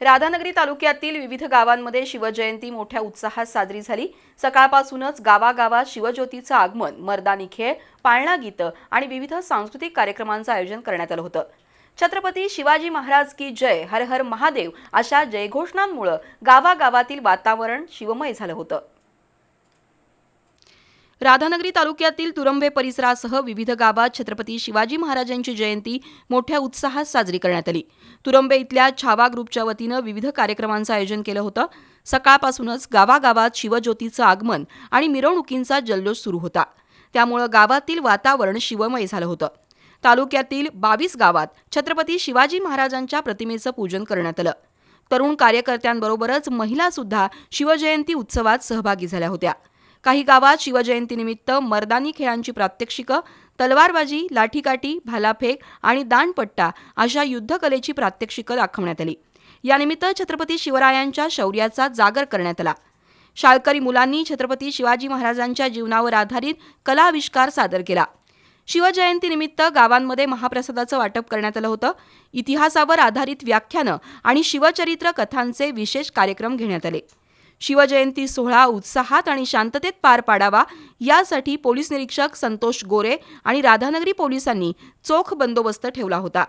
राधानगरी तालुक्यातील विविध गावांमध्ये शिवजयंती मोठ्या उत्साहात साजरी झाली. सकाळपासूनच गावागावात शिवज्योतीचं आगमन मर्दानी खेळ पाळणा गीतं आणि विविध सांस्कृतिक कार्यक्रमांचं आयोजन करण्यात आलं होतं. छत्रपती शिवाजी महाराज की जय हर हर महादेव अशा जयघोषणांमुळं गावागावातील वातावरण शिवमय झालं होतं. राधानगरी तालुक्यातील तुरंबे परिसरासह विविध गावात छत्रपती शिवाजी महाराजांची जयंती मोठ्या उत्साहात साजरी करण्यात आली. तुरंबे इथल्या छावा ग्रुपच्या वतीनं विविध कार्यक्रमांचं आयोजन केलं होतं. सकाळपासूनच गावागावात शिवज्योतीचं आगमन आणि मिरवणुकींचा जल्लोष सुरू होता. त्यामुळं गावातील वातावरण शिवमय झालं होतं. तालुक्यातील बावीस गावात छत्रपती शिवाजी महाराजांच्या प्रतिमेचं पूजन करण्यात आलं. तरुण कार्यकर्त्यांबरोबरच महिलासुद्धा शिवजयंती उत्सवात सहभागी झाल्या होत्या. काही गावात शिवजयंतीनिमित्त मर्दानी खेळांची प्रात्यक्षिकं तलवारबाजी लाठीकाठी भालाफेक आणि दांडपट्टा अशा युद्धकलेची प्रात्यक्षिकं दाखवण्यात आली. यानिमित्त छत्रपती शिवरायांच्या शौर्याचा जागर करण्यात आला. शाळकरी मुलांनी छत्रपती शिवाजी महाराजांच्या जीवनावर आधारित कलाविष्कार सादर केला. शिवजयंतीनिमित्त गावांमध्ये महाप्रसादाचं वाटप करण्यात आलं होतं. इतिहासावर आधारित व्याख्यानं आणि शिवचरित्र कथांचे विशेष कार्यक्रम घेण्यात आले. शिवजयंती सोहळा उत्साहात आणि शांततेत पार पाडावा यासाठी पोलीस निरीक्षक संतोष गोरे आणि राधानगरी पोलिसांनी चोख बंदोबस्त ठेवला होता.